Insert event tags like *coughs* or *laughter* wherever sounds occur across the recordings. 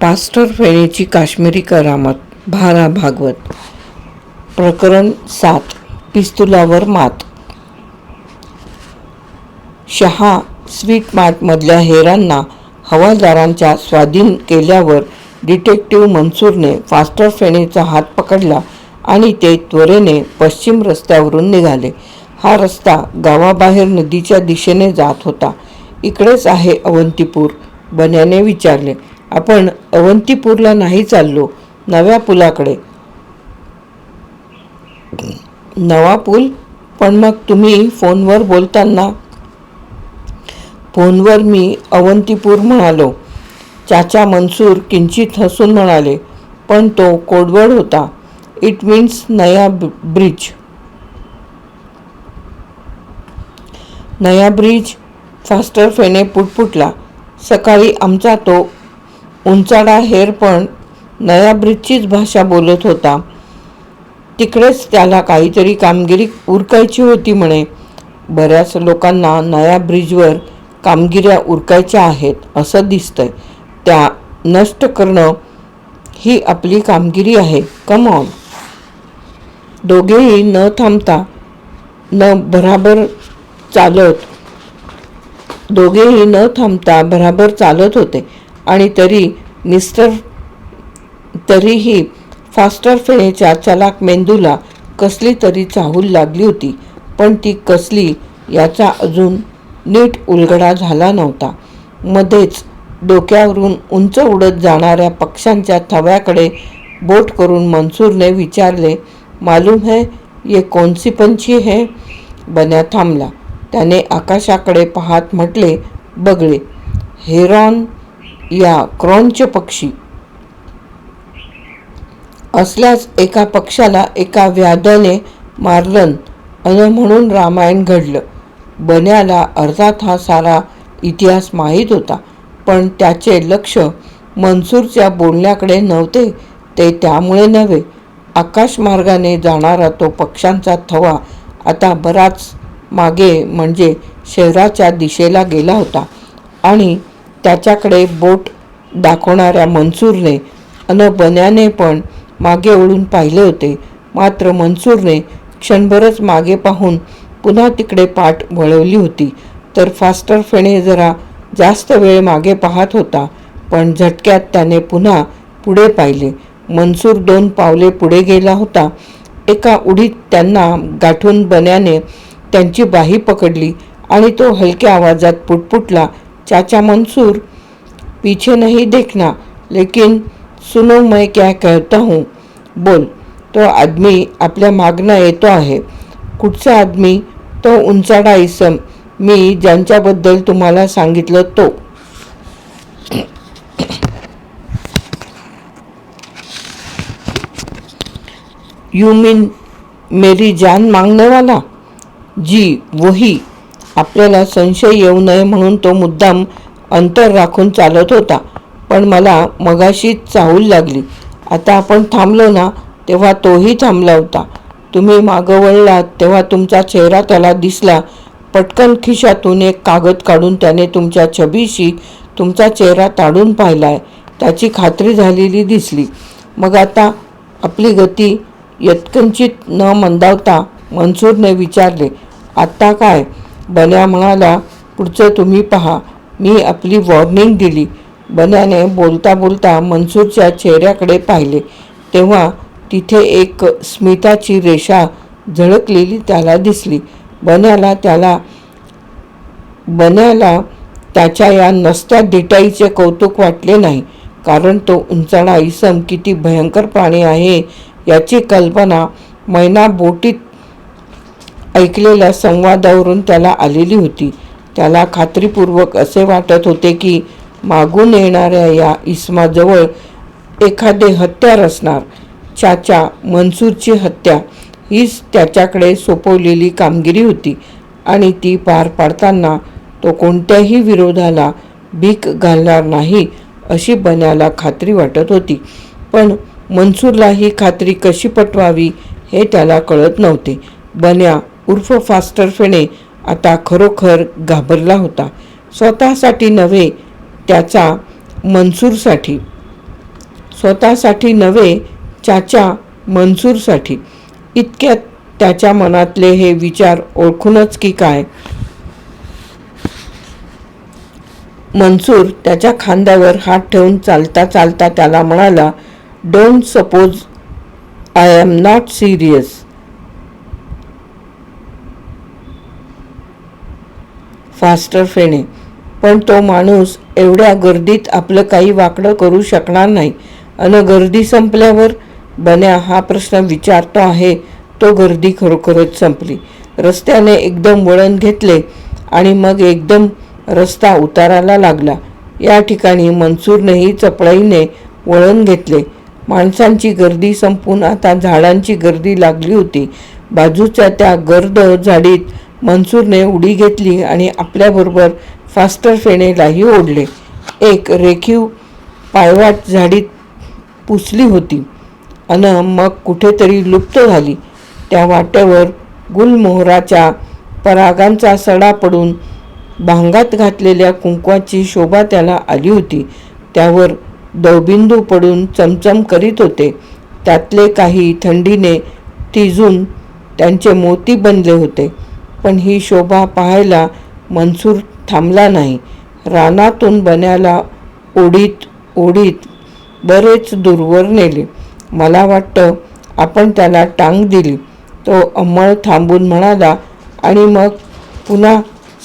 Pastor फेणेची Kashmiri करामत भारा भागवत प्रकरण सात पिस्तुलावर मात. शहा स्वीट मार्टमधल्या हेरांना हवालदारांच्या स्वाधीन केल्यावर डिटेक्टिव्ह मनसूरने फास्टर फेणेचा हात पकडला आणि ते त्वरेने पश्चिम रस्त्यावरून निघाले. हा रस्ता गावाबाहेर नदीच्या दिशेने जात होता. इकडेच आहे अवंतीपूर बन्याने विचारले. आपण अवंतीपूरला नाही चाललो नव्या पुलाकडे. नवा पूल? पण मग तुम्ही फोनवर बोलताना? फोनवर मी अवंतीपूर म्हणालो. चाचा मनसूर किंचित हसून म्हणाले पण तो कोडवर्ड होता. इट मीन्स नया ब्रिज. नया ब्रिज. फास्टर फेने पुटपुटला. सकाळी आमचा तो उंचाडा हेर पण नया ब्रिजचीच भाषा बोलत होता. तिकडेच त्याला काहीतरी कामगिरी उरकायची होती म्हणे. बऱ्याच लोकांना नया ब्रिजवर कामगिऱ्या उरकायच्या आहेत असं दिसतंय. त्या नष्ट करणं ही आपली कामगिरी आहे. कम ऑन दोघेही न थांबता न भराभर चालत दोघेही न थांबता भराभर चालत होते. आणि तरी मिस्टर तरीही फास्टर फेनेच्या चलाक मेंदूला कसली तरी चाहूल लागली होती पण ती कसली याचा अजून नीट उलगडा झाला नव्हता. मध्येच डोक्यावरून उंच उडत जाणाऱ्या पक्ष्यांच्या थव्याकडे बोट करून मनसूरने विचारले मालूम है ये कोणसी पंछी है? बन्या थांबला. त्याने आकाशाकडे पाहत म्हटले बगळे. हेरॉन या क्रॉनचे पक्षी. असल्याच एका पक्षाला एका व्याधाने मारलं अन म्हणून रामायण घडलं. बन्याला अर्थात हा सारा इतिहास माहीत होता पण त्याचे लक्ष मनसूरच्या बोलण्याकडे नव्हते ते त्यामुळे नव्हे. आकाशमार्गाने जाणारा तो पक्ष्यांचा थवा आता बराच मागे म्हणजे शहराच्या दिशेला गेला होता आणि त्याच्याकडे बोट दाखवणाऱ्या मनसूरने अन बन्याने पण मागे ओढून पाहिले होते. मात्र मनसूरने क्षणभरच मागे पाहून पुन्हा तिकडे पाठ वळवली होती. तर फास्टर फेणे जरा जास्त वेळ मागे पाहत होता पण झटक्यात त्याने पुन्हा पुढे पाहिले. मनसूर दोन पावले पुढे गेला होता. एका उडीत त्यांना गाठून बन्याने त्यांची बाही पकडली आणि तो हलक्या आवाजात पुटपुटला चाचा मंसूर पीछे नहीं देखना लेकिन सुनो मैं क्या कहता हूँ। बोल तो आदमी आपल्या मागणं येतो आहे. कुठचा आदमी? तो उंचाडा इसम. मी ज्यांच्याबद्दल तुम्हाला सांगितलं तो. *coughs* यू मीन मेरी जान मागने वाला जी वही. आपल्याला संशय येऊ नये म्हणून तो मुद्दाम अंतर राखून चालत होता. पण मला मगाशीच चाहूल लागली. आता आपण थांबलो ना तेव्हा तोही थांबला होता. तुम्ही मागं वळलात तेव्हा तुमचा चेहरा त्याला दिसला. पटकन खिशातून एक कागद काढून त्याने तुमच्या छबीशी तुमचा चेहरा ताडून पाहिलाय. त्याची खात्री झालेली दिसली. मग आता आपली गती यत्कंचित न मंदावता मनसूरने विचारले आत्ता काय? बन्या म्हणाला पुढचं तुम्ही पहा. मी आपली वॉर्निंग दिली. बन्याने बोलता बोलता मनसूरच्या चेहऱ्याकडे पाहिले. तेव्हा तिथे एक स्मिताची रेषा झळकलेली त्याला दिसली. बन्याला त्याला बन्याला त्याच्या या नसत्या डिटाईचे कौतुक वाटले नाही. कारण तो उंचाडा इसम किती भयंकर प्राणी आहे याची कल्पना मैना बोटीत ऐकलेल्या संवादावरून त्याला आलेली होती. त्याला खात्रीपूर्वक असे वाटत होते की मागून येणाऱ्या या इस्माजवळ एखादे हत्यार असणार. चाचा मनसूरची हत्या हीच त्याच्याकडे सोपवलेली कामगिरी होती आणि ती पार पाडताना तो कोणत्याही विरोधाला भीक घालणार नाही अशी बन्याला खात्री वाटत होती. पण मनसूरला ही खात्री कशी पटवावी हे त्याला कळत नव्हते. बन्या उर्फ फास्टर फेणे आता खरोखर घाबरला होता. स्वतःसाठी नव्हे त्याचा मनसूरसाठी. स्वतःसाठी नव्हे चाचा मनसूरसाठी. इतक्यात त्याच्या मनातले हे विचार ओळखूनच की काय? मनसूर त्याच्या खांद्यावर हात ठेवून चालता चालता त्याला म्हणाला don't suppose I am not serious Faster Fene. पण तो माणूस एवढ्या गर्दीत आपलं काही वाकडं करू शकणार नाही. अन गर्दी संपल्यावर बन्या हा प्रश्न विचारतो आहे. तो गर्दी खरोखरच संपली. रस्त्याने एकदम वळण घेतले आणि मग एकदम रस्ता उताराला लागला. या ठिकाणी मनसूरनेही चपळाईने वळण घेतले. माणसांची गर्दी संपून आता झाडांची गर्दी लागली होती. बाजूच्या त्या गर्द झाडीत मनसूरने उडी घेतली आणि आपल्याबरोबर फास्टर फेणेलाही ओढले. एक रेखीव पायवाट झाडीत पुसली होती. अन मग कुठेतरी लुप्त झाली. त्या वाटेवर गुलमोहराच्या परागांचा सडा पडून भांगात घातलेल्या कुंकवाची शोभा त्याला आली होती. त्यावर दवबिंदू पडून चमचम करीत होते. त्यातले काही थंडीने तिजून त्यांचे मोती बनले होते. पण ही शोभा पाहायला मनसूर थांबला नाही. रानातून बन्याला ओढीत ओढीत बरेच दूरवर नेले. मला वाटतं आपण त्याला टांग दिली. तो अंमळ थांबून म्हणाला आणि मग पुन्हा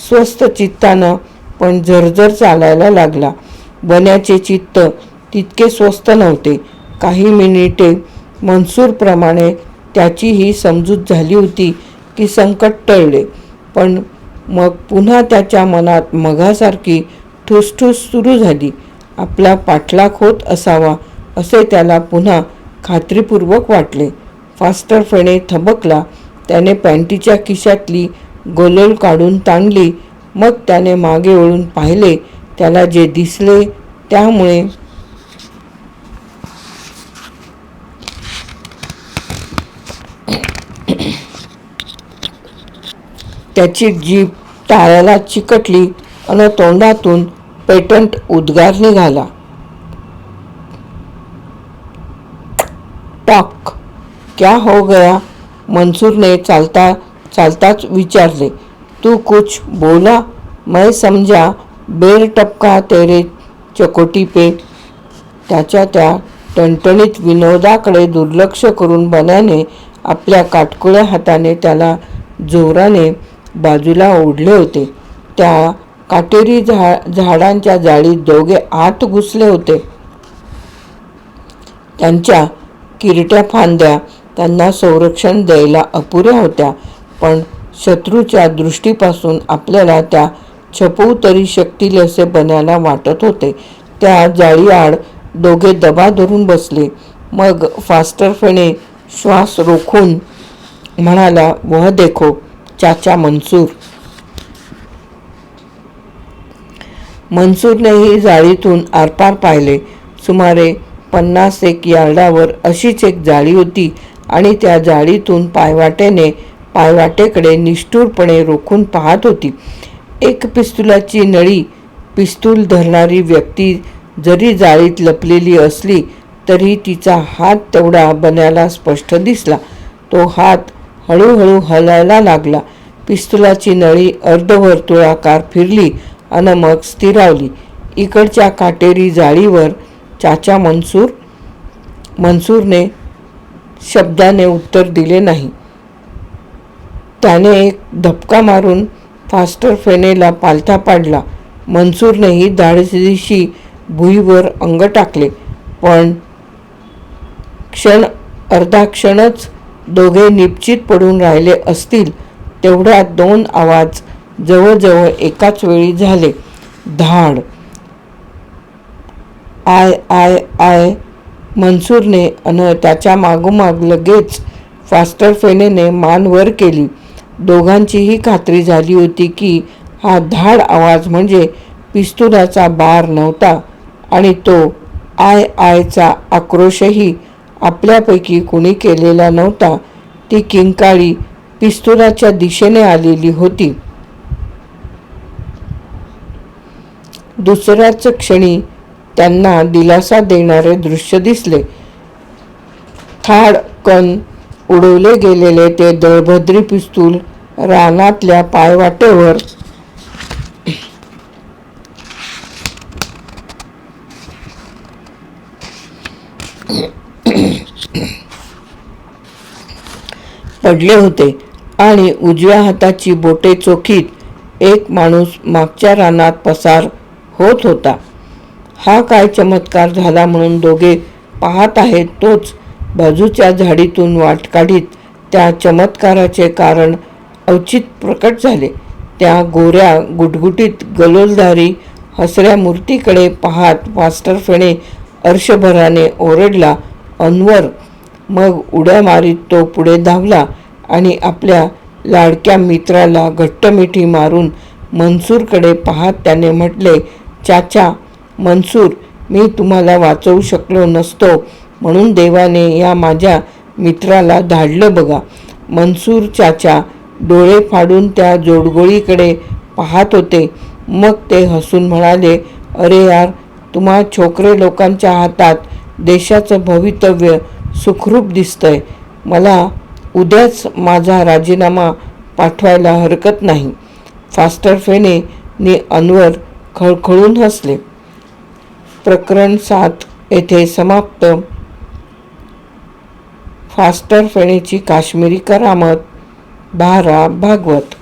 स्वस्त चित्तानं पण झरझर चालायला लागला. बन्याचे चित्त तितके स्वस्त नव्हते. काही मिनिटे मनसूरप्रमाणे त्याची ही समजूत झाली होती. की संकट टळले. पण मग पुन्हा त्याच्या मनात मघासारखी ठुसठुस सुरू झाली. आपला पाठलाग होत असावा असे त्याला पुन्हा खात्रीपूर्वक वाटले. फास्टर फेणे थबकला. त्याने पॅन्टीच्या खिशातली गोलोल काढून ताणली. मग त्याने मागे वळून पाहिले त्याला जे दिसले त्यामुळे त्याची जीभ टाळ्याला चिकटली आणि तोंडातून पेटंट उद्गार निघाला. टॉक. क्या हो गया? मंसूरने चालता चालताच विचारले. तू कुछ बोला? मैं समजा बेर टपका तेरे चकोटी पे त्याच्या त्या टणटणीत विनोदाकडे दुर्लक्ष करून बनाने आपल्या काटकुळ्या हाताने त्याला जोराने बाजूला ओढले होते. त्या काटेरी झा झाडांच्या जाळीत दोघे आत घुसले होते. त्यांच्या किरट्या फांद्या त्यांना संरक्षण द्यायला अपुऱ्या होत्या पण शत्रूच्या दृष्टीपासून आपल्याला त्या छपवू तरी शकतील असे बनायला वाटत होते. त्या जाळीआड दोघे दबा धरून बसले. मग फास्टर फेणे श्वास रोखून म्हणाला वह देखो चाचा मनसूर. मनसूरनेही जाळीतून आरपार पाहिले. सुमारे पन्नास एक यार्डावर अशीच एक जाळी होती आणि त्या जाळीतून पायवाटेने पायवाटेकडे निष्ठुरपणे रोखून पाहत होती. एक पिस्तुलाची नळी पिस्तूल धरणारी व्यक्ती जरी जाळीत लपलेली असली तरी तिचा हात तेवढा बनायला स्पष्ट दिसला. तो हात हळूहळू हलायला लागला. पिस्तुलाची नळी अर्धवर्तुळाकार फिरली आणि मग स्थिरावली. इकडच्या काटेरी जाळीवर चाचा मनसूर मनसूरने शब्दाने उत्तर दिले नाही. त्याने एक धपका मारून फास्टर फेनेला पालथा पाडला. मनसूरनेही धाडसीशी भुईवर अंग टाकले. पण क्षण अर्धा क्षणच दोघे निश्चित पडून राहिले असतील. तेवढ्यात दोन आवाज जवळजवळ एकाच वेळी झाले. धाड. आय आय आय. मनसूरने अन त्याच्या मागोमाग लगेच फास्टर फेनेने मान वर केली. दोघांचीही खात्री झाली होती की हा धाड आवाज म्हणजे पिस्तुलाचा बार नव्हता आणि तो आय आयचा आक्रोशही आपल्यापैकी कुणी केलेला नव्हता. ती किंकाळी पिस्तुलाच्या दिशेने आलेली होती. दुसऱ्याच क्षणी त्यांना दिलासा देणारे दृश्य दिसले. कण उडवले गेलेले ते दळभद्री पिस्तूल रानातल्या पायवाटेवर पडले होते. आणि उजव्या हाताची बोटे चोखीत एक माणूस मागच्या रानात पसार होत होता. हा काय चमत्कार झाला म्हणून दोघे पाहत आहेत तोच बाजूच्या झाडीतून वाट काढीत. त्या चमत्काराचे कारण अवचित प्रकट झाले. त्या गोऱ्या गुटगुटीत गलोलधारी हसऱ्या मूर्तीकडे पाहत मास्टर फेणे अर्षभराने ओरडला अनवर. मग उड्या मारीत तो पुढे धावला. आणि आपल्या लाडक्या मित्राला घट्ट मिठी मारून मनसूरकडे पाहत त्याने म्हटले चाचा मनसूर मी तुम्हाला वाचवू शकलो नसतो. म्हणून देवाने या माझ्या मित्राला धाडलं बघा. मनसूर चाचा डोळे फाडून त्या जोडगोळीकडे पाहत होते. मग ते हसून म्हणाले अरे यार तुम्हा छोकरे लोकांच्या हातात देशाचं भवितव्य सुखरूप दिसतंय. मला उद्याच माझा राजीनामा पाठवायला हरकत नाही. फास्टर फेने अनवर खळखळून हसले. प्रकरण सात येथे समाप्त. फास्टर फेणेची काश्मीरी करामत बारा भागवत.